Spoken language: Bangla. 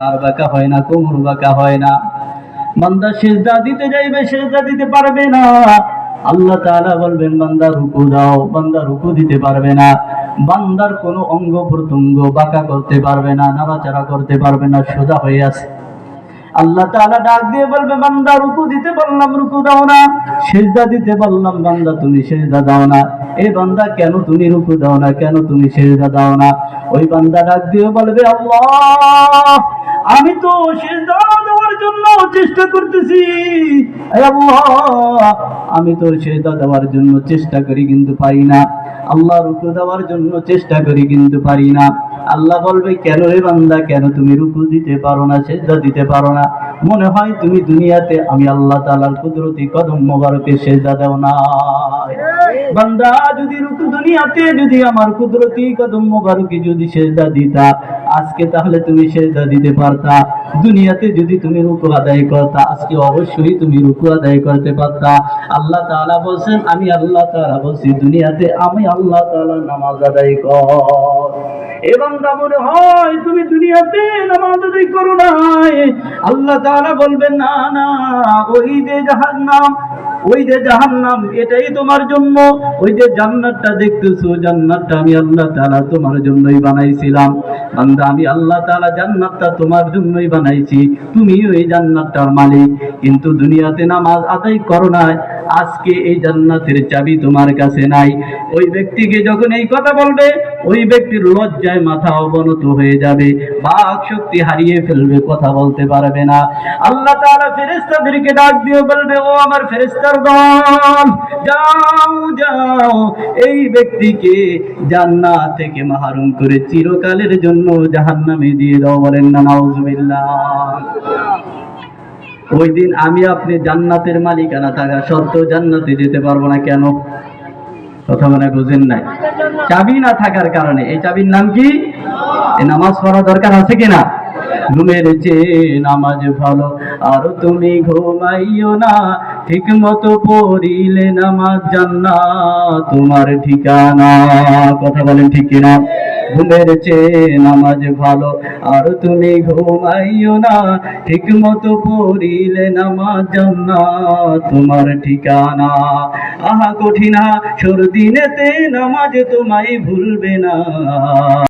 আর বাঁকা হয় না কোমর বাঁকা হয় না। বান্দা সেজদা দিতে যাইবে, সেজদা দিতে পারবে না। আল্লাহ তাআলা বলবেন, বান্দা রুকু দাও, বান্দা রুকু দিতে পারবে না। বান্দার কোনো অঙ্গ প্রত্যঙ্গ বাঁকা করতে পারবে না, নাড়াচাড়া করতে পারবে না, সোজা হয়ে আছে। আল্লাহ তাআলা ডাক দিয়ে বলবে, বান্দা রুকু দিতে বললাম, রুকু দাও না। সেজদা দিতে বললাম, বান্দা তুমি সেজদা দাও না। এই বান্দা, কেন তুমি রুকু দাও না, কেন তুমি সেজদা দাও না? ওই বান্দা ডাক দিয়ে বলবে, আল্লাহ! আমি তো সেজদা দেওয়ার জন্য চেষ্টা করতেছি। আমি তো সেজদা দেওয়ার জন্য চেষ্টা করি কিন্তু পারি না। আল্লাহ রুকু দেওয়ার জন্য চেষ্টা করি কিন্তু পারি না। আল্লাহ বলবে, কেন রে বান্দা, কেন তুমি রুকু দিতে পারো না, সেজদা দিতে পারো না? মনে হয় তুমি দুনিয়াতে আমি আল্লাহ তাআলার কুদরতি কদম মোবারকে সেজদা দাও না বান্দা যদি রুকু দুনিয়াতে, যদি আমার কুদরতি কদম মোবারকে যদি সেজদা দিতা, আজকে তাহলে তুমি সেজদা দিতে পারতা। দুনিয়াতে যদি তুমি রুকু আদায় করতা, আজকে অবশ্যই তুমি রুকু আদায় করতে পারতা। আল্লাহ তাআলা বলছেন, আমি আল্লাহ তাআলা বলছি, দুনিয়াতে আমি আল্লাহ তাআলা নামাজ আদায় কর। এবং তা মনে হয়, তুমি দুনিয়াতে নামাজ আদায় করো নাই। আল্লাহ তাআলা বলবেন, না না, ওই যে জাহান্নাম ওই যে জাহান্নাম, এটাই তোমার জন্য। ওই যে জান্নাতটা দেখতেছো, জান্নাতটা আমি আল্লাহ তাআলা তোমার জন্যই বানাইছিলাম। বান্দা, আমি আল্লাহ তাআলা জান্নাতটা তোমার জন্যই বানাইছি। তুমি ওই জান্নাতটার মালিক। কিন্তু দুনিয়াতে নামাজ আদায় করো নাই। আজকে এই জান্নাতের চাবি তোমার কাছে নাই। ওই ব্যক্তিকে যখন এই কথা বলবে, ওই ব্যক্তির লজ্জায় মাথা অবনত হয়ে যাবে, বাক শক্তি হারিয়ে ফেলবে, কথা বলতে পারবে না। আল্লাহ তাআলা ফেরেশতাদেরকে ডাক দিয়ে বলবে, ও আমার ফেরেশতার দল যাও যাও। এই ব্যক্তিকে জান্নাত থেকে মাহরুম করে চিরকালের জন্য জাহান্নামে দিয়ে দাও বলেন না, নাউজুবিল্লাহ। ওই দিন আমি আপনি জান্নাতের মালিকানা থাকা সত্ত্বেও জান্নাতে যেতে পারব না কেন? কথা মানে বুঝেন নাই? চাবি না থাকার কারণে। এই চাবির নাম কি? নামাজ পড়া দরকার আছে কিনা? ঘুমের চেয়ে নামাজ ভালো। আর তুমি ঘুমাইও না ঠিক মতো পড়িলে নামাজ জান্না তোমার ঠিকানা, কথা বলেন ঠিক কিনা? ঘুমের চেয়ে নামাজ ভালো। আর তুমি ঘুমাইও না ঠিক মতো পড়িলে নামাজ জান্না তোমার ঠিকানা, আহা কঠিনা সরদিনেতে নামাজ তোমায় ভুলবে না।